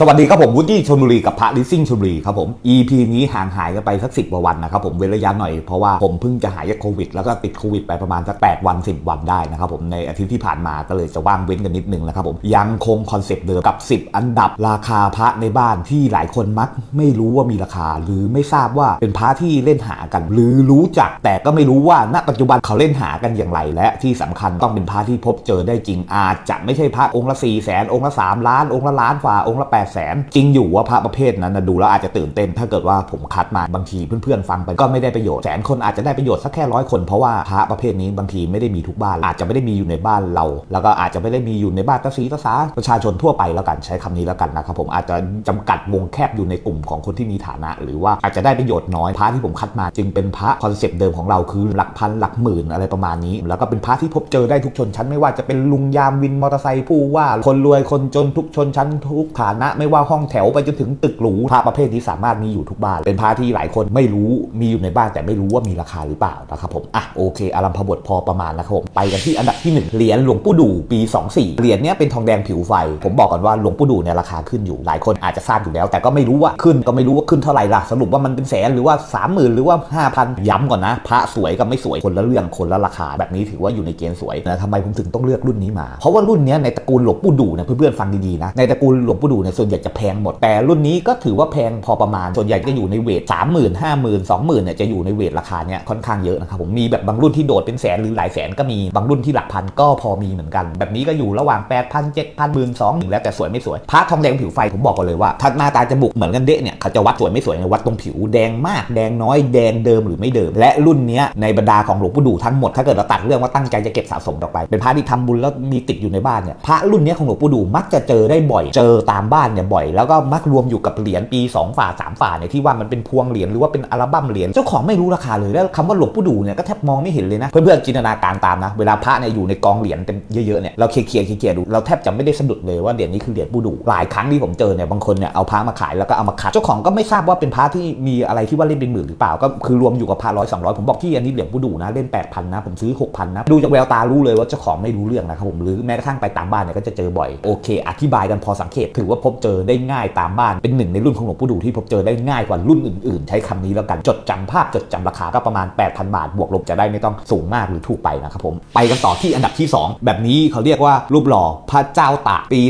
สวัสดีครับผมวุฒิชลบุรีกับพระลิซิ่งชลบุรีครับผม EP นี้ห่างหายกันไปสักสิบกว่าวันนะครับผมเว้นระยะหน่อยเพราะว่าผมเพิ่งจะหายจากโควิดแล้วก็ติดโควิดไปประมาณสัก8วัน10วันได้นะครับผมในอาทิตย์ที่ผ่านมาก็เลยจะว่างเว้นกันนิดนึงนะครับผมยังคงคอนเซปต์เดิมกับ 10 อันดับราคาพระในบ้านที่หลายคนมัก ไม่รู้ว่ามีราคา หรือไม่ทราบว่าเป็นพระที่เล่นหากัน หรือรู้จักแต่ก็ไม่รู้ว่าณปัจจุบันเขาเล่นหากันอย่างไร และที่สำคัญต้องเป็นพระที่พบเจอได้จริงอาจจะไม่ใช่พระองค์ละ4 0 0 0 0 0องค์ละ3ล้านองค์ละล้านฝ่าองค์ละ8 0 0 0 0 0จริงอยู่ว่าพระประเภทนั้นนะดูแล้วอาจจะตื่นเต้น ถ้าเกิดว่าผมคัดมาบางทีเพื่อนๆฟังไปก็ไม่ได้ประโยชน์แสนคนอาจจะได้ประโยชน์สักแค่ร้อยคนเพราะว่าพระประเภทนี้บางทีไม่ได้มีทุกบ้านอาจจะไม่ได้มีอยู่ในบ้านเรา แล้วก็อาจจะไม่ได้มีอยู่ในบ้านตาสีตาสาประชาชนทั่วไปแล้วกันใช้คำนี้แล้วกันนะครับผมอาจจะจำกัดวงแคบอยู่ในกลุ่มของคนที่มีฐานะ หรือว่าอาจจะได้ประโยชน์น้อยพระที่ผมคัดมาจึงเป็นพระคอนเซปต์เดิมของเราคือหลักพันหลักหมื่นอะไรประมาณนี้ แล้วก็เป็นพระที่พบเจอได้ทุกชนชั้นไม่ว่าจะเป็นลุงยามวินมอเตอร์ไซค์ผู้ว่าคนรวยคนจนทุกชนชั้นทุกฐานะไม่ว่าห้องแถวไปจนถึงตึกหรูพระประเภทนี้สามารถมีอยู่ทุกบ้าน เป็นพระที่หลายคนไม่รู้มีอยู่ในบ้านแต่ไม่รู้ว่ามีราคาหรือเปล่านะครับผมอะโอเคอารัมพบทพอประมาณนะครับผมไปกันที่อันดับที่หนึ่งเหรียญหลวงปู่ดูปี 24 เหรียญเนี้ยเป็นทองแดงผิวไฟ ผมบอกก่อนว่าหลวงปู่ดูเนี่ยราคาขึ้นอยู่หลายคนอาจจะทราบอยู่แล้ว แต่ก็ไม่รู้ว่าขึ้นก็ไม่รู้ว่าขึ้นเท่าไหร่ล่ะสรุปว่ามันเป็นแสนหรือว่า 30,000 หรือว่า 5,000 ย้ำก่อนนะ พระสวยกับไม่สวยคนละเรื่องคนละราคา แบบนี้ถือว่าอยู่ในเกณฑ์สวยนะทำไมผมถึงต้องเลือกรุ่นนี้มา เพราะว่ารุ่นนี้ในตระกูลหลวงปู่ดูเนี่ยเพื่อนๆฟังดีๆนะในตระกูลหลวงปู่ดูเนี่ยส่วนใหญ่จะแพงหมด แต่รุ่นนี้ก็ถือว่าแพงพอประมาณ ส่วนใหญ่จะอยู่ในเวทสามหมื่นห้าหมื่นสองหมื่นเนี่ยจะอยู่ในเวทราคาเนี้ยค่อนข้างเยอะนะครับผมมีแบบบางรุ่นที่โดดเป็นแสนหรือหลายแสนก็มีบางรุ่นที่หลักพันก็พอมีเหมือนกัน แบบนี้ก็อยู่ระหว่าง8 0 0 0 7 0 0 0 1 2 0แล้วแต่สวยไม่สวยพระทองแดงผิวไฟผมบอกกันเลยว่าถ้าหน้าตาจะบุกเหมือนกันเดะเนี่ยเขาจะวัดสวยไม่สวยเนี่ยวัดตรงผิวแดงมากแดงน้อยแดงเดิมหรือไม่เดิม และรุ่นนี้ในบรรดาของหลวงปู่ดูทั้งหมดถ้าเกิดเราตัดเรื่องว่าตั้งใจจะเก็บสะสมออกไป เป็นพระที่ทำบุญแล้วมีติดอยู่ในบ้านเนี่ยพระรุ่นนี้ของหลวงปู่ดูมักจะเจอได้บ่อยเจอตามบ้านเนี่ยบ่อยแล้วก็มักรวมอยู่กับเหรียญปี 2 ฝา 3 ฝาเนี่ยที่ว่ามันเป็นพวงเหรียญหรือว่าเป็นอัลบั้มเหรียญเจ้าของไม่รู้ราคาเลยแล้วคำว่าหลวงปู่ดูเนี่ยก็แทบมองไม่เห็นเลยนะ เพื่อนๆจินตนาการตามนะ เวลาพระเนี่ยอยู่ในกองเหรียญเต็มเยอะๆเนี่ยเราเคลียร์เคลียร์เคลียร์ดูเราแทบจะไม่ได้สะดุดเลยว่าเหรียญนี้คือเหรียญปู่ดูหลายครั้งที่ผมเจอเนี่ยบางคนเนี่ยเอาพระมาขายแล้วก็เอามาคัดเจ้าของก็ไม่ทราบว่าเป็นพระที่มีอะไรที่ว่าเล่นเป็นหมื่นหรือเปล่าก็คือรวมอยู่กับพระร้อยสองร้อยผมบอกที่อันนี้เหรียญปู่ดูนะเล่น8,000นะผมซื้อ6,000นะดูจากแววตารู้เลยว่าเจ้าของไม่รู้เรื่องนะครับผมหรือแม้กระทั่งไปตามบ้านเนี่ยก็จะเจอบ่อยโอเค อธิบายกันพอสังเกตถือว่าพบเจอได้ง่ายตามบ้าน เป็นหนึ่งในรุ่นของหลวงปู่ดูที่พบเจอได้ง่ายกว่ารุ่นอื่นๆ ใช้คำนี้แล้วกันจดจำภาพจดจำราคาก็ประมาณ 8,000 บาท บวกลบจะได้ไม่ต้องสูงมากหรือถูกไปนะครับผมไปกันต่อที่อันดับที่ 2 แบบนี้เขาเรียกว่ารูปหล่อพระเจ้าตากปี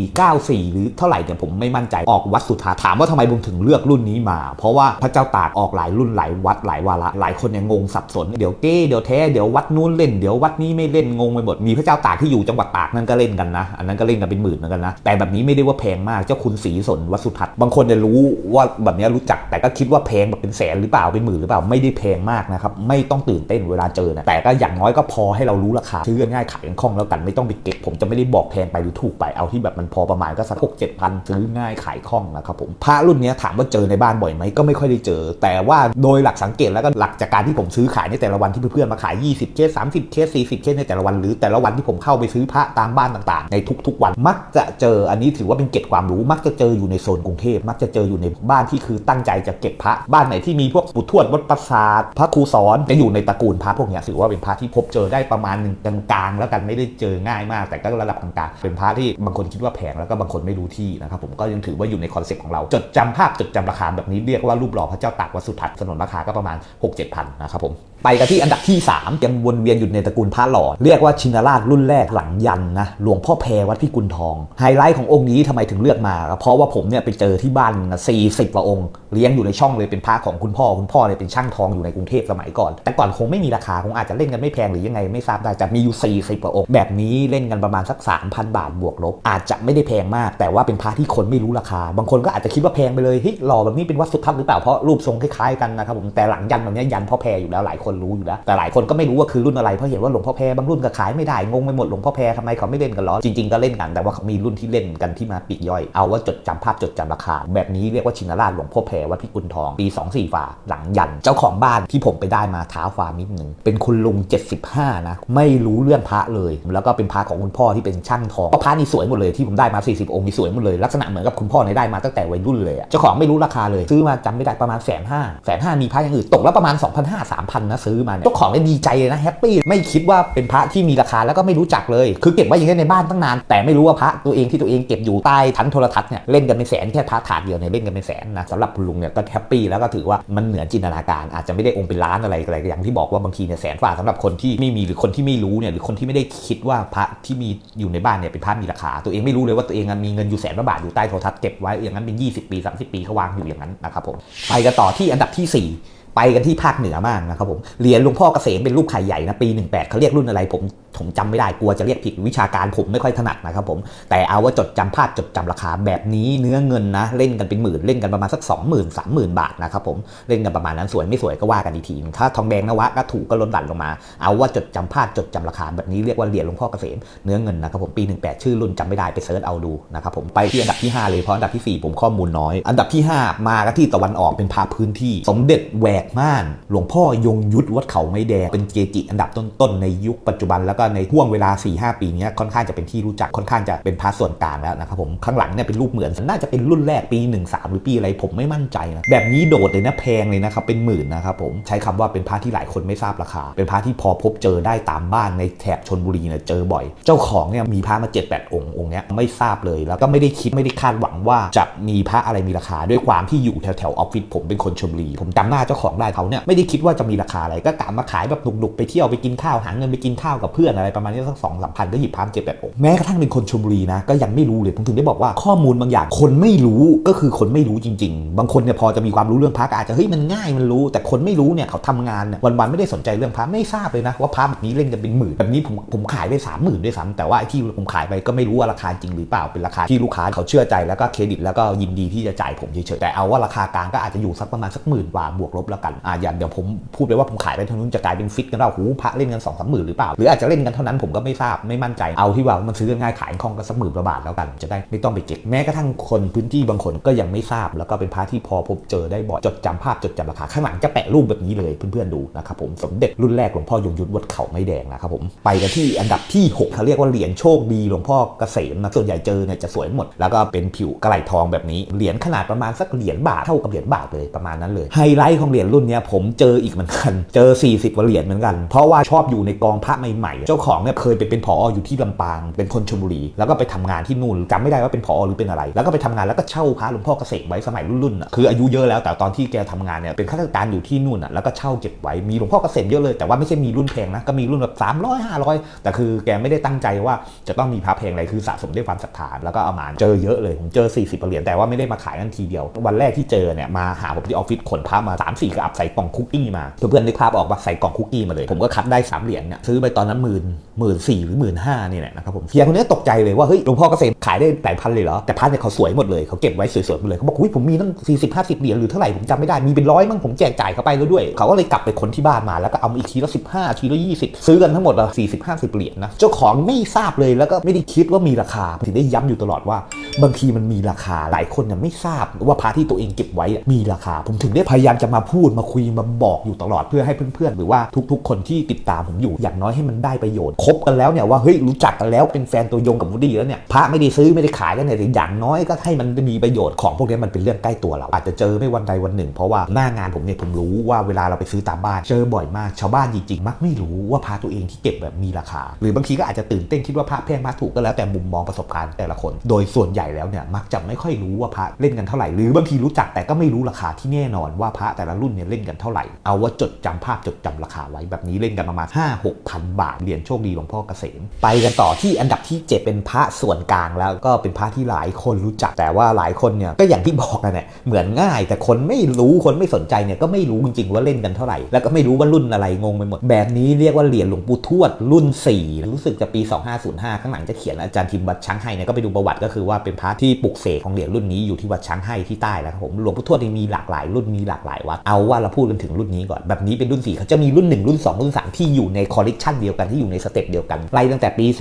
2494 หรือเท่าไหร่เนี่ยผมไม่มั่นใจออกวัดสุทัศน์ถามว่าทำไมผมถึงเลือกรุ่นนี้มา เพราะว่าพระเจ้าตากออกหลายรุ่นหลายวัดหลายวาระหลายคนเนี่ยงงสับสนเดี๋ยวเก้เดี๋ยวแท้เดี๋ยววัดนู้นเล่นเดี๋ยววัดนี้ไม่เล่นงงไปหมดมีพระเจ้าตากที่อยู่จังหวัดตากนั่นก็เล่นกันนะอันนั้นก็เล่นกันเป็นหมื่นเหมือนกันนะแต่แบบนี้ไม่ได้ว่าแพงมากเจ้าคุณศรีสนวัดสุทัศน์บางคนเนี่ยรู้ว่าแบบนี้รู้จักแต่ก็คิดว่าแพงแบบเป็นแสนหรือเปล่าเป็นหมื่นหรือเปล่าไม่ได้แพงมากนะครับไม่ต้องตื่นเต้นเวลาเจอนะแต่ก็อย่างน้อยก็พอให้เรารู้ราคาซื้อกันง่ายขายกันคล่องแล้วกันไม่ต้องไปเก็บผมจะไม่ได้บอกแพงไปหรือถูกไปเอาที่แบบมันพอประมาณก็สักหกเจ็ดพันซื้อง่ายขายคล่องนะครับผมพระรุ่นนี้ถามว่าเจอในบ้านบ่อยไหมก็ไม่ค่อยได้เจอ แต่ว่าโดยหลักสังเกตแล้วก็หลักจากการที่ผมซื้อขายในแต่ละวันที่เพื่อนๆมาขาย 20 เคส 30 เคส 40 เคสในแต่ละวัน หรือแต่ละวันที่ผมเข้าไปซื้อพระตามบ้านต่างๆ ในทุกๆวันมักจะเจออันนี้ถือว่าเป็นเกร็ดความรู้มักจะเจออยู่ในโซนกรุงเทพมักจะเจออยู่ในบ้านที่คือตั้งใจจะเก็บพระบ้านไหนที่มีพวกปุถทวดวัดประสาทพระครูสอนจะอยู่ในตระกูลพระพวกนี้ถือว่าเป็นพระที่พบเจอได้ประมาณหนึ่งกลางๆ แล้วกันไม่ได้เจอง่ายมาก แต่ก็ระดับกลางๆเป็นพระที่บางคนคิดว่าแพงแล้วก็บางคนไม่รู้ที่นะครับผมก็ยังถือว่าอยู่ในคอนเซ็ปต์ของเราจดจำภาพจดจำราคาแบบนี้เรียกว่ารูปหล่อพระเจ้าตากวัดสุทัศน์สนนราคาก็ประมาณ 6-7พันนะครับผม ไปกันที่อันดับที่ 3 ยังวนเวียนอยู่ในตระกูลพระหล่อเรียกว่าชินราชรุ่นแรกหลังยันนะหลวงพ่อแพรวัดพิกุลทอง ไฮไลท์ขององค์นี้ทำไมถึงเลือกมา เพราะว่าผมเนี่ยไปเจอที่บ้านนะ40กว่าองค์ เลี้ยงอยู่ในช่องเลยเป็นพระของคุณพ่อคุณพ่อเนี่ยเป็นช่างทองอยู่ในกรุงเทพสมัยก่อน แต่ก่อนคงไม่มีราคาคงอาจจะเล่นกันไม่แพงหรือยังไงไม่ทราบได้แต่มีอยู่40กว่าองค์แบบนี้เล่นกันประมาณสัก3,000บาทบวกลบ อาจจะไม่ได้แพงมาก แต่ว่าเป็นพระที่คนไม่รู้ราคา บางคนก็อาจจะคิดว่าแพงไปเลยเฮ้ยหล่อแบบนี้เป็นวัดสุทัศน์หรือเปล่าเพราะรูปทรงคล้ายๆกันนะครับผมแต่หลังยันแบบนี้ยันพ่อแพรอยู่แล้วหลายคนรู้อยู่แล้ว แต่หลายคนก็ไม่รู้ว่าคือรุ่นอะไร เพราะเห็นว่าหลวงพ่อแพรบางรุ่นก็ขายไม่ได้ งงไปหมดหลวงพ่อแพรทำไมเขาไม่เล่นกันหรอจริงๆก็เล่นกัน แต่ว่ามีรุ่นที่เล่นกันที่มาปีกย่อย เอาว่าจดจำภาพจดจำราคา แบบนี้เรียกว่าชินราชหลวงพ่อแพรวัดพิกุลทอง ปี 24 ฝา หลังยัน เจ้าของบ้านที่ผมไปได้มาท้าฟามนิดหนึ่ง เป็นคุณลุง 75 นะ ไม่รู้เรื่องพระเลย แล้วก็เป็นพระของคุณพ่อที่เป็นช่างทองก็พระนี่สวยหมดเลยที่ผมได้มา 40 องค์มีสวยหมดเลย ลักษณะเหมือนกับคุณพ่อในได้มาตั้งแต่วัยรุ่นเลยเจ้าของไม่รู้ราคาเลยซื้อมาจำไม่ได้ประมาณแสนห้าแสนห้ามีพระอย่างอื่นตกแล้วประมาณ2,500 3,000นะซื้อมาเนี่ยเจ้าของเนี่ยดีใจเลยนะแฮปปี้ไม่คิดว่าเป็นพระที่มีราคาแล้วก็ไม่รู้จักเลย คือเก็บไว้อย่างนี้ในบ้านตั้งนาน แต่ไม่รู้ว่าพระตัวเองที่ตัวเองเก็บอยู่ใต้ชั้นโทรทัศน์เนี่ยเล่นกันเป็นแสนแค่พระถาดเดียวเนี่ยเล่นกันเป็นแสนนะสำหรับคุณลุงเนี่ยก็แฮปปี้แล้วก็ถือว่ามันเหนือจินตนาการ อาจจะไม่ได้องค์เป็นล้านอะไรอะไรอย่างที่บอกว่าบางทีเนี่ยแสนฝ่าสำหรับคนที่ไม่มีหรือคนที่ไม่รู้เนี่ยหรือคนที่ไม่ได้คิดว่าพระที่มีอยู่ในบ้านเนี่ยเป็นพระมีราคา ตัวเองไม่รู้เลยว่าตัวเองมีเงินอยู่แสนบาทอยู่ใต้โทรทัศน์เก็บไว้อย่างนั้นเป็น 20 ปี 30 ปีเขาวางอยู่อย่างนั้นนะครับผมไปกันต่อที่อันดับที่ 4 ไปกันที่ภาคเหนือมากนะครับผมเหรียญหลวงพ่อเกษมเป็นรูปไข่ใหญ่นะปี 18เขาเรียกรุ่นอะไรผมผมจำไม่ได้กลัวจะเรียกผิดวิชาการผมไม่ค่อยถนัดนะครับผมแต่เอาว่าจดจำภาพจดจำราคาแบบนี้เนื้อเงินนะ เล่นกันเป็นหมื่นเล่นกันประมาณสัก 20,000 30,000บาทนะครับผมเล่นกันประมาณนั้นสวยไม่สวยก็ว่ากันอีกทีถ้าทองแดงนวะก็ถูกก็ลดหลั่นลงมา เอาว่าจดจำภาพจดจำราคาแบบนี้เรียกว่าเหรียญหลวงพ่อเกษมเนื้อเงินนะครับผมปี 18 ชื่อรุ่นจำไม่ได้ไปเซิร์ชเอาดูนะครับผมไปที่อันดับที่ 5 เลยเพราะอันดับทีสี่ 4 ผมข้อมูลน้อย อันดับที่ 5 มาก็ที่ตะวันออกเป็นพาพื้นที่ สมเด็จแหวกม่าน หลวงพ่อยงยุทธวัดเขาไม้แดง เป็นเกจิอันดับต้นๆ ในยุคปัจจุบันแล้วก็ในห่วงเวลา 4-5 ปีนี้ค่อนข้างจะเป็นที่รู้จักค่อนข้างจะเป็นพาส่วนกลางแล้วนะครับผมข้างหลังเนี่ยเป็นรูปเหมือนน่าจะเป็นรุ่นแรกปี 13 หรือปีอะไรผมไม่มั่นใจนะแบบนี้โดดเลยนะแพงเลยนะครับเป็นหมื่นนะครับผมใช้คำว่าเป็นพระที่หลายคนไม่ทราบราคา เป็นพระที่พอพบเจอได้ตามบ้านในแถบชนบุรีเนี่ยเจอบ่อย เจ้าของเนี่ยมีพระมา 7-8 องค์องค์เนี้ยไม่ทราบเลยแล้วก็ไม่ได้คิดไม่ได้คาดหวังว่าจะมีพระอะไรมีราคา ด้วยความที่อยู่แถวแถวๆออฟฟิศผมเป็นคนชลบุรี ผมจำหน้าเจ้าของได้เขาเนี่ยไม่ได้คิดว่าจะมีราคาอะไรก็กะมาขายแบบหนุกๆไปเที่ยวไปกินข้าวหาเงินไปกินข้าวกับเพื่อนอะไรประมาณนี้สักสองสามพันก็หยิบพามเจ็ดแปดองค์แม้กระทั่งเป็นคนชลบุรีนะก็ยังไม่รู้เลยผมถึงได้บอกว่าข้อมูลบางอย่างคนไม่รู้ก็คือคนไม่รู้จริง ๆ บางคนเนี่ยพอจะมีความรู้เรื่องพระก็อาจจะเฮ้ยมันง่ายมันรู้ แต่คนไม่รู้เนี่ยเขาทำงานเนี่ยวันๆไม่ได้สนใจเรื่องพระไม่ทราบเลยนะว่าพระแบบนี้เล่นกันเป็นหมื่นแบบนี้ผมผมขายได้สามหมื่นด้วยซ้ำแต่ว่าไอ้ที่ผมขายไปก็ไม่รู้ว่าราคาจริงหรือเปล่าเป็นราคาที่ลูกค้าเขาเชื่อใจแล้วก็เครดิตแล้วก็ยินดีที่จะจ่ายผมเฉยๆแต่เอาว่าราคากลางก็อาจจะอยู่สักประมาณสักหมื่นกว่าบวกลบแล้วกันอ่าอย่างเดี๋ยวผมพูดไปว่าผมขายไปเท่านู้นจะกลายเป็นฟิตกันเราหูพระเล่นกันสองสามหมื่นหรือเปล่า หรืออาจจะเล่นกันเท่านั้นผมก็ไม่ทราบไม่มั่นใจเอาที่ว่ามันซื้อกันง่ายขายคล่องก็สักหมื่นกว่าบาทแล้วกัน จะได้ไม่ต้องไปเก็บแม้กระทั่งคนพื้นที่บางคนก็ยังไม่ทราบ แล้วก็เป็นพระที่พอพบเจอได้บ่อยจดจำภาพจดจำราคาข้างหลังจะแปะรูปแบบนี้เลยเพื่อนๆดูนะครับผมสมเด็จรุ่นแรกหลวงพ่อยงยุทธวัดเขาไม้แดงนะครับผมไปกันที่อันดับที่หกเขาเรียกว่าเหรียญโชคดีหลวงพ่อเกษมนะส่วนใหญ่เจอเนี่ยจะสวยหมด แล้วก็เป็นผิวกระไหลทองแบบนี้เหรียญขนาดประมาณสักเหรียญบาทเท่ากับเหรียญบาทเลยประมาณนั้นเลยไฮไลท์ของเหรียญรุ่นเนี้ยผมเจออีกเหมือนกัน เจอ 40กว่าเหรียญเหมือนกัน เพราะว่าชอบอยู่ในกองพระใหม่ๆ เจ้าของเนี่ยเคยไปเป็นผออยู่ที่ลำปาง เป็นคนชลบุรี แล้วก็ไปทำงานที่นู่นจำไม่ได้ว่าเป็นผอหรือเป็นอะไร แล้วก็ไปทำงานแล้วก็เช่าพระหลวงพ่อเกษมไว้สมัยรุ่นๆอะคืออายุเยอะแล้วแต่ตอนที่แกทำงานเนี่ยเป็นข้าราชการอยู่ที่นู่นอะแล้วก็เช่าเก็บไว้มีหลวงพ่อเกษมเยอะเลยแต่ว่าไม่ใช่มีรุ่นแพงนะก็มีรุ่นแบบ300 500แต่คือแกไม่ได้ตั้งใจว่าจะต้องมีพระแพงอะไรคือสะสมด้วยความศรัทธาแล้วก็เอามาเจอเยอะเลยผมเจอ 40เหรียญแต่ว่าไม่ได้มาขายกันทีเดียว วันแรกที่เจอเนี่ยมาหาผมที่ออฟฟิศขนพระมา3 4กอับใส่กล่องคุกกี้มาเพื่อนๆนึกภาพออกว่าใส่กล่องคุกกี้มาเลย ผมก็คัดได้สามเหรียญเนี่ยซื้อไปตอนนั้นหมื่นหมื่นสี่หรือหมื่นห้านี่แหละนะครับผมเฮียคนนี้ตกใจเลยว่าเฮ้ยหลวงพ่อเกษมขายได้หลายพันเลยเหรอแต่พันเนี่ยเขาสวยหมดเลยเขาเก็บไว้สวยๆหมดเลยเขาบอกอุ้ยผมมีตั้ง40 50เหรียญหรือเท่าไหร่ผมจำไม่ได้มีเป็นร้อยมั้งผมแจกจ่ายเขาไปแล้วด้วยเขาก็เลยกลับไปคนที่บ้านมาแล้วก็เอามาอีกทีละ15ทีละ20ซื้อกันทั้งหมดละ40 50เหรียญนะเจ้าของไม่ทราบเลยแล้วก็ไม่ได้คิดว่ามีราคาถึงได้ย้ำอยู่ตลอดว่า บางทีมันมีราคาหลายคนเนี่ยไม่ทราบว่าพระที่ตัวเองเก็บไว้มีราคา ผมถึงได้พยายามจะมาพูดมาคุยมาบอกอยู่ตลอดเพื่อให้เพื่อนๆ หรือว่าทุกๆ คนที่ติดตามผมอยู่อย่างน้อยให้มันได้ประโยชน์คบกันแล้วเนี่ยว่าเฮ้ยรู้จักกันแล้วเป็นแฟนตัวยงกับวูดดี้แล้วเนี่ยพระไม่ได้ซื้อไม่ได้ขายกันเนี่ยอย่างน้อยก็ให้มันมีประโยชน์ของพวกนี้มันเป็นเรื่องใกล้ตัวเรา อาจจะเจอไม่วันใดวันหนึ่ง เพราะว่าหน้างานผมเนี่ยผมรู้ว่าเวลาเราไปซื้อตามบ้านเจอบ่อยมากชาวบ้านจริงๆมักไม่รู้ว่าพระตัวเองที่เก็บแบบมีราคา หรือบางทีก็อาจจะตื่นเต้นคิดว่าพระแพงพระถูกก็แล้วแต่มุมมองประสบการณ์แต่ละคน โดยส่วนใหญ่แล้วเนี่ยมักจะไม่ค่อยรู้ว่าพระเล่นกันเท่าไหร่หรือบางทีรู้จักแต่ก็ไม่รู้ราคาที่แน่นอนว่าพระแต่ละรุ่นเนี่ยเล่นกันเท่าไหร่ เอาว่าจดจำภาพจดจำราคาไว้แบบนี้เล่นกันประมาณ 5 6พันบาทเหรียญโชคดีหลวงพ่อเกษม ไปกันต่อที่อันดับที่ 7 เป็นพระส่วนกลางแล้วก็เป็นพระที่หลายคนรู้จักแต่ว่าหลายคนเนี่ยก็อย่างที่บอกกันเนี่ยเหมือนง่าย แต่คนไม่รู้คนไม่สนใจเนี่ยก็ไม่รู้จริงๆว่าเล่นกันเท่าไหร่ แล้วก็ไม่รู้ว่ารุ่นอะไรงงไปหมด แบบนี้เรียกว่าเหรียญหลวงปู่ทวดรุ่น 4 รู้สึกจะปี 2505 ข้างหลังจะเขียนอาจารย์ทิมวัดช้างให้เนี่ยก็ไปดูประวัติก็คือว่าเป็นพระที่ปลุกเสกของเหรียญรุ่นนี้อยู่ที่วัดช้างให้ที่ใต้แล้วครับผมหลวงปู่ทวดมีหลากหลายรุ่นมีหลากหลายวัดเอาว่าเราพูดกันถึงรุ่นนี้ก่อน แบบนี้เป็นรุ่น4เขาจะมีรุ่น 1 รุ่น 2 รุ่น 3 ที่อยู่ในคอลเลกชันเดียวกันที่อยู่ในสเต็ปเดียวกันไล่ตั้งแต่ปี 02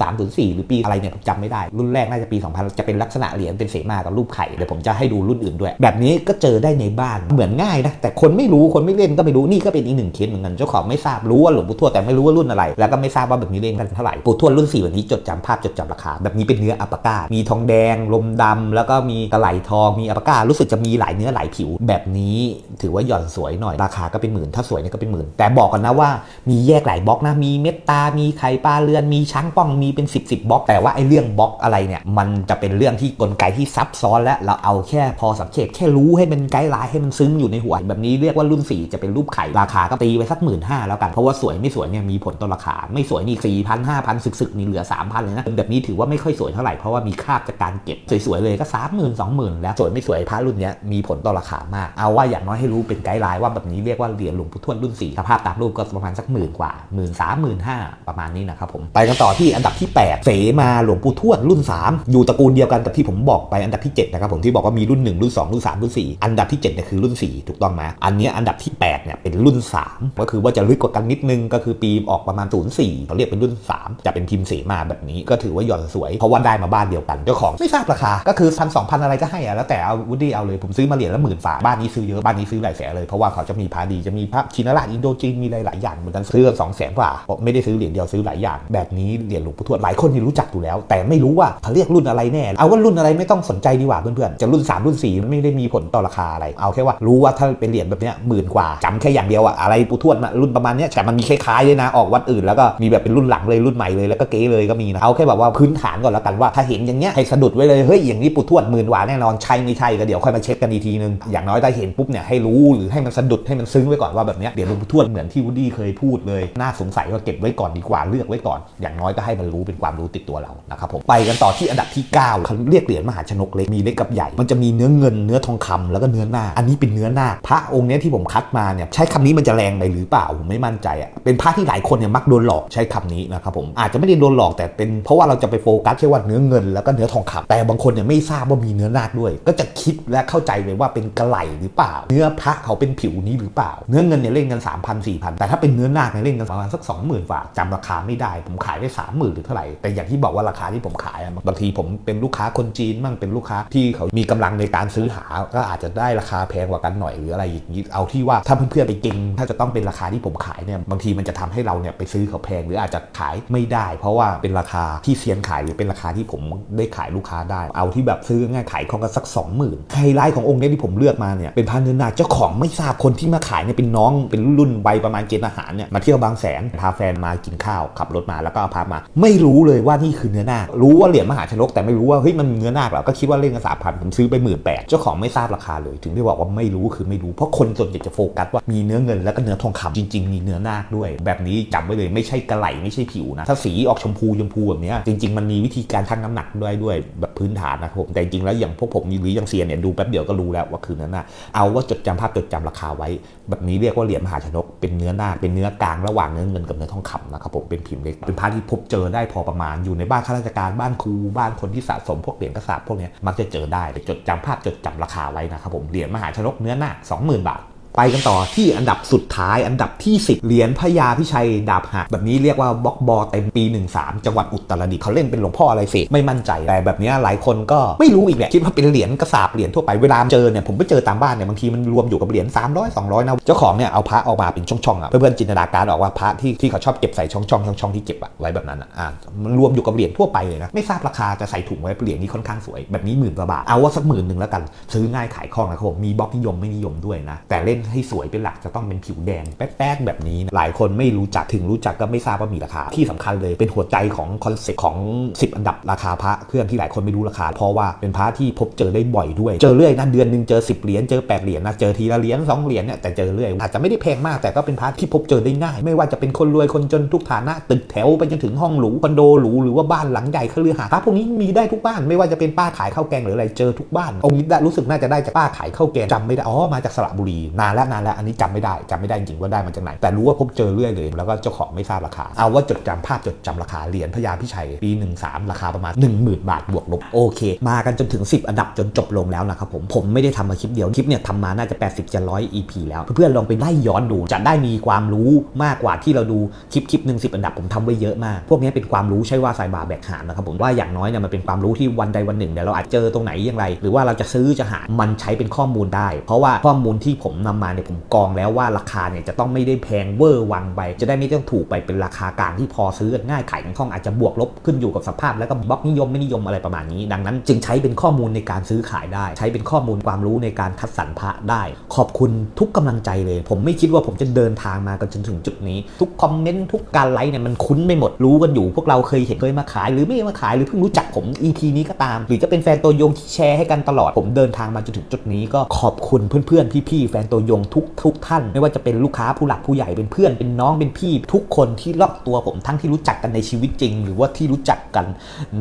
03 04 หรือปีอะไรเนี่ยจำไม่ได้ รุ่นแรกน่าจะปี 2000 จะเป็นลักษณะเหรียญเป็นเสมากับรูปไข่เดี๋ยวผมจะให้ดูรุ่นอื่นด้วย แบบนี้ก็เจอได้ในบ้านเหมือนง่ายนะแต่คนไม่รู้คนไม่เล่นก็ไม่รู้นี่ก็เป็นอีกหนึ่งเคสเหมือนกันเจ้าของไม่ทราบรู้ว่าหลวงปู่ทวดแต่ไม่รู้ว่ารุ่นอะไร แล้วก็ไม่ทราบว่าแบบนี้เล่นกันเท่าไหร่ปู่ทวดรุ่น4แบบนี้จดจำภาพจดจำราคา แบบนี้เป็นเนื้ออัปกามีทองแดงลมดำแล้วก็มีกระไหลทองมีอัปการู้สึกจะมีหลายเนื้อหลายผิวแบบนี้ถือว่าหย่อนสวยหน่อยราคาก็เป็นหมื่น ถ้าสวยเนี่ยก็เป็นหมื่น แต่บอกกันนะว่ามีแยกหลายบล็อกนะ มีเมตตา มีไข่ปลาเรือน มีช้างป้อง มีเป็น 10 10บล็อก แต่ว่าไอ้เรื่องบล็อกอะไรเนี่ยมันจะเป็นเรื่องที่กลไกที่ซับซ้อนและเราเอาแค่พอสังเกตแค่รู้ให้มันไกด์ไลน์ให้มันซึ้งอยู่ในหัวแบบนี้เรียกว่ารุ่น 4 จะเป็นรูปไข่ราคาก็ตีไว้สักหมื่นห้าแล้วกันเพราะว่าสวยไม่สวยเนี่ยมีผลต่อราคา ไม่สวยนี่สี่พันห้าพันสึกๆนี่เหลือสามพันเลยนะแบบนี้ถือว่าไม่ค่อยสวยเท่าไหร่เพราะว่ามีคราบจากการเก็บสวยๆเลยก็สามหมื่นสองหมื่นแล้วสวยไม่สวยพระรุ่นเนี้ยมีผลต่อราคามากเอาว่าอย่างน้อยให้รูู้ปเป็นไกด์ไลน์ว่าแบบนี้เรียกว่าเหรียญหลวงปู่ทวดรุ่น4สภาพตามรูปก็ประมาณสักหมื่นกว่าหมื่นสามหมื่นห้าประมาณนี้นะครับผมไปกันต่อที่อันดับที่ 8 เสมาหลวงปู่ทวดรุ่น 3 อยู่ตระกูลเดียวกันกับที่ผมบอกไปอันดับที่7นะครับผมที่บอกว่ามีรุ่น 1 รุ่น 2 รุ่น 3 รุ่น 4 อันดับที่7เนี่ยคือรุ่น 4 ถูกต้องไหมอันนี้อันดับที่8เนี่ยเป็นรุ่น 3 ก็คือว่าจะลึกกว่ากันนิดนึงก็คือปีออกประมาณ 04เขาเรียกเป็นรุ่น 3 จะเป็นพิมพ์เสมาแบบนี้ก็ถือว่าหย่อนสวย เพราะว่าได้มาบ้านเดียวกันเจ้าของไม่ทราบราคาก็คือพันสองพันอะไรก็ให้อะแล้วแต่เอาวูดดี้เอาเลยผมซื้อมาเหรียญละหมื่นฝาบ้านนี้ซื้อเยอะบ้านนี้ซื้อหลายแสนเลย เพราะว่าเขาจะมีพาดีจะมีพระชินราชอินโดจีนมีหลายๆอย่างเหมือนกันซื้อกันสองแสนกว่าผมไม่ได้ซื้อเหรียญเดียวซื้อหลายอย่าง แบบนี้เหรียญหลวงปู่ทวดหลายคนที่รู้จักอยู่แล้ว แต่ไม่รู้ว่าเขาเรียกรุ่นอะไรแน่เอาว่ารุ่นอะไรไม่ต้องสนใจดีกว่าเพื่อนๆจะรุ่น 3 รุ่น 4 ไม่ได้มีผลต่อราคาอะไร เอาแค่ว่ารู้ว่าถ้าเป็นเหรียญแบบเนี้ยหมื่นกว่าจำแค่อย่างเดียวอะอะไรปู่ทวดมารุ่นประมาณเนี้ยแต่มันมีคล้ายๆเลยนะออกวัดอื่นแล้วก็มีแบบเป็นรุ่นหลังเลยรุ่นใหม่เลยแล้วก็เก๋เลยก็มีนะเอาแค่แบบว่าพื้นฐานก่อนแล้วกันว่าถ้าเห็นอย่างเงี้ยให้สะดุดไว้เลยเฮ้ยอย่างนี้ปู่ทวดหมื่นกว่าแน่นอนใช่ไม่ใช่ก็เดี๋ยวค่อยมาเช็คกันอีกทีนึงอย่างน้อยถ้าเห็นปุ๊บเนี่ยให้รู้หรือให้มันสะดุดให้มันซึ้งไว้ก่อนว่าแบบนี้เหรียญหลวงปู่ทวดเหมือนที่วูดดี้เคยพูดเลย น่าสงสัยว่าเก็บไว้ก่อนดีกว่าเลือกไว้ก่อน อย่างน้อยก็ให้มันรู้เป็นความรู้ติดตัวเรานะครับผมไปกันต่อที่อันดับที่ 9เขาเรียกเหรียญมหาชนกเล็กมีเล็กกับใหญ่ มันจะมีเนื้อเงินเนื้อทองคำแล้วก็เนื้อหน้า อันนี้เป็นเนื้อหน้า พระองค์นี้ที่ผมคัดมาเนี่ยใช้คำนี้มันจะแรงไปหรือเปล่าผมไม่มั่นใจอะเป็นพระที่หลายคนเนี่ยมักโดนหลอกใช้คำนี้นะครับผมอาจจะไม่ได้โดนหลอกแต่เป็นเพราะว่าเราจะไปโฟกัสแค่ว่าเนื้อเงินแล้วก็เนื้อทองคำแต่บางคนเนี่ยไม่ทราบว่ามีเนื้อนาคด้วย ก็จะคิดและเข้าใจเลยว่าเป็นกระไหลหรือเปล่า เนื้อพระเขาเป็นผิวนี้หรือเปล่า เนื้อเงินเนี่ยเล่นกัน3 0 0 0 4 0 0 0 แต่ถ้าเป็นเนื้อนาคเนี่ยเล่นกันประมาณสัก 20,000กว่าจำราคาไม่ได้ ผมขายได้ 30,000หรือเท่าไหร่ แต่อย่างที่บอกว่าราคาที่ผมขายอะบางทีผมเป็นลูกค้าคนจีนมั่งเป็นลูกค้าที่เขามีกำลังในการซื้อหา ก็อาจจะได้ราคาแพงกว่ากันหน่อยหรืออะไรอย่างนี้เอาที่ว่าถ้าเพื่อนๆไปเก่งถ้าจะต้องเป็นราคาที่ผมขายเนี่ยบางทีมันจะทำให้เราเนี่ยไปซื้อเขาแพงหรืออาจจะขายไม่ได้ เพราะว่าเป็นราคาที่เซียนขายหรือเป็นราคาที่ผมได้ขายลูกค้าได้ เอาที่แบบซื้อง่ายขายของกันสัก 20,000ไฮไลท์ขององค์นี้ที่ผมเลือกมาเนี่ยเป็นพาเนื้อนาเจ้าขของไม่ทราบคนที่มาขายเนี่ยเป็นน้องเป็นรุ่นใบประมาณเกณฑ์อาหารเนี่ยมาเที่ยวบางแสนพาแฟนมากินข้าวขับรถมาแล้วก็พามา ไม่รู้เลยว่านี่คือเนื้อนาครู้ว่าเหรียญมหาชนกแต่ไม่รู้ว่าเฮ้ยมันเนื้อนาคเหรอก็คิดว่าเล่นกันสามพันผมซื้อไปหมื่นแปดเจ้าของไม่ทราบราคาเลย ถึงได้บอกว่าไม่รู้คือไม่รู้เพราะคนส่วนใหญ่จะโฟกัสว่ามีเนื้อเงินแล้วก็เนื้อทองคำจริง ๆ มีเนื้อนาคด้วย แบบนี้จำไว้เลยไม่ใช่กระไหลไม่ใช่ผิวนะถ้าสีออกชมพูชมพูแบบนี้จริง ๆ มันมีวิธีการชั่งน้ำหนักด้วยด้วยแบบพื้นฐานนะครับผมแต่จริงแล้วอย่างพวกผมหรือย่างเซียนเนี่ยดูแป๊บเดียวก็รู้แล้วว่าคือเนื้อนาคเอาว่าจดจำภาพจดจำราคาไว้ แบบนี้เรียกว่าเหรียญมหาชนก เป็นเนื้อหน้า เป็นเนื้อกลางระหว่างเนื้อเงินกับเนื้อทองคำนะครับผมเป็นพิมพ์เล็ก เป็นพระที่พบเจอได้พอประมาณอยู่ในบ้านข้าราชการบ้านครูบ้านคนที่สะสมพวกเหรียญกระสาบพวกนี้มักจะเจอได้จดจำภาพจดจำราคาไว้นะครับผมเหรียญมหาชนกเนื้อหน้า 20,000 บาท ไปกันต่อที่อันดับสุดท้ายอันดับที่ 10 เหรียญพญาพิชัยดาบหักแบบนี้เรียกว่าบล็อกบอเต็มปี 13 จังหวัดอุตรดิตถ์เขาเล่นเป็นหลวงพ่ออะไรเสกไม่มั่นใจแต่แบบนี้หลายคนก็ไม่รู้อีกแหละคิดว่าเป็นเหรียญกระสาบเหรียญทั่วไปเวลาเจอเนี่ยผมไปเจอตามบ้านเนี่ยบางทีมันรวมอยู่กับเหรียญ300 200นะเจ้าของเนี่ยเอาพระออกมาเป็นช่องๆอะเพื่อนๆจินตนาการออกว่าพระที่ที่เขาชอบเก็บใส่ช่องๆช่องๆที่เก็บอะไว้แบบนั้นอะอะมันรวมอยู่กับเหรียญทั่วไปเลยนะไม่ทราบราคาจะใส่ถุงไว้เหรียญนี้ค่อนข้างสวยแบบนี้หมื่นกว่าบาทเอาว่าสักหมื่นหนึ่งแล้วกันซื้อง่ายขายคล่องนะครับผมมีบล็อกนิยมไม่นิยมด้วยนะแต่เล่นให้สวยเป็นหลักจะต้องเป็นผิวแดงแป๊ดๆแบบนี้นะหลายคนไม่รู้จักถึงรู้จักก็ไม่ทราบว่ามีราคา ที่สำคัญเลยเป็นหัวใจของคอนเซ็ปต์ของ 10 อันดับราคาพระเครื่องที่หลายคนไม่รู้ราคา เพราะว่าเป็นพระที่พบเจอได้บ่อยด้วย เจอเรื่อยนะเดือนหนึ่งเจอ 10 เหรียญเจอ 8 เหรียญนะเจอทีละเหรียญ2เหรียญเนี่ยแต่เจอเรื่อยอาจจะไม่ได้แพงมากแต่ก็เป็นพระที่พบเจอได้ง่าย ไม่ว่าจะเป็นคนรวยคนจนทุกฐานะตึกแถวไปจนถึงห้องหรูคอนโดหรูหรือว่าบ้านหลังใหญ่คฤหาสน์พระพวกนี้มีได้ทุกบ้าน ไม่ว่าจะเป็นป้าขายข้าวแกงหรืออะไรเจอทุกบ้านองค์นี้รู้สึกน่าจะได้จากป้าขายข้าวแกงจำไม่ได้อ๋อมาจากสระบุรีนาานแล้วนานแล้วอันนี้จำไม่ได้จำไม่ได้จริงๆว่าได้มาจากไหน แต่รู้ว่าพบเจอเรื่อยเลย แล้วก็เจ้าของไม่ทราบราคา เอาว่าจดจำภาพจดจำราคาเหรียญพญาพิชัยปี 13 ราคาประมาณ 10,000 บาทบวกลบโอเค มากันจนถึง 10 อันดับจนจบลงแล้วนะครับผมผมไม่ได้ทำมาคลิปเดียวคลิปเนี่ยทำมาน่าจะ 80จะ100 EP แล้วเพื่อนๆลองไปไล่ย้อนดู จะได้มีความรู้มากกว่าที่เราดูคลิปคลิปหนึ่งสิอันดับผมทำไว้เยอะมาก พวกนี้เป็นความรู้ใช่ว่าสายบาแบกหามนะครับผมว่าอย่างน้อยเนี่ยมันเป็นความรู้ที่วันใดวันหนึ่งเดี๋ยวเราอาจเจอตรงไหนอย่างไร หรือว่าเราจะซื้อจะหามันใช้เป็นข้อมูลได้ เพราะว่าข้อมูลที่ผมนำมาเนี่ยผมกรองแล้วว่าราคาเนี่ยจะต้องไม่ได้แพงเวอร์วังไป จะได้ไม่ต้องถูกไปเป็นราคากลางที่พอซื้อกันง่ายขายกันคล่องอาจจะบวกลบขึ้นอยู่กับสภาพแล้วก็บล็อกนิยมไม่นิยมอะไรประมาณนี้ ดังนั้น จึงใช้เป็นข้อมูลในการซื้อขายได้ ใช้เป็นข้อมูลความรู้ในการคัดสรรพระได้ ขอบคุณทุกกำลังใจเลย ผมไม่คิดว่าผมจะเดินทางมากันจนถึงจุดนี้ ทุกคอมเมนต์ทุกการไลค์เนี่ยมันคุ้นไม่หมดรู้กันอยู่ พวกเราเคยเห็นเคยมาขาย หรือไม่มาขายหรือเพิ่งรู้จักผม EP นี้ก็ตาม หรือจะเป็นแฟนตัวยงที่แชร์ให้กันตลอดผมเดินทางมาจนถึงจุดนี้ก็ขอบคุณเพื่อนๆพี่ๆแฟนตัวยงทุกทุกท่าน ไม่ว่าจะเป็นลูกค้าผู้หลักผู้ใหญ่เป็นเพื่อนเป็นน้องเป็นพี่ ทุกคนที่รอบตัวผมทั้งที่รู้จักกันในชีวิตจริง หรือว่าที่รู้จักกัน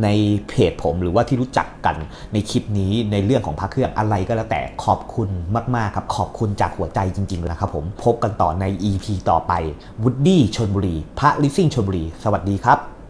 ในเพจผม หรือว่าที่รู้จักกันในคลิปนี้ในเรื่องของพระเครื่องอะไรก็แล้วแต่ขอบคุณมากๆครับขอบคุณจากหัวใจจริงๆแล้วครับผมพบกันต่อใน EP ต่อไปวูดดี้ชนบุรี พระลิซิ่งชนบุรี สวัสดีครับ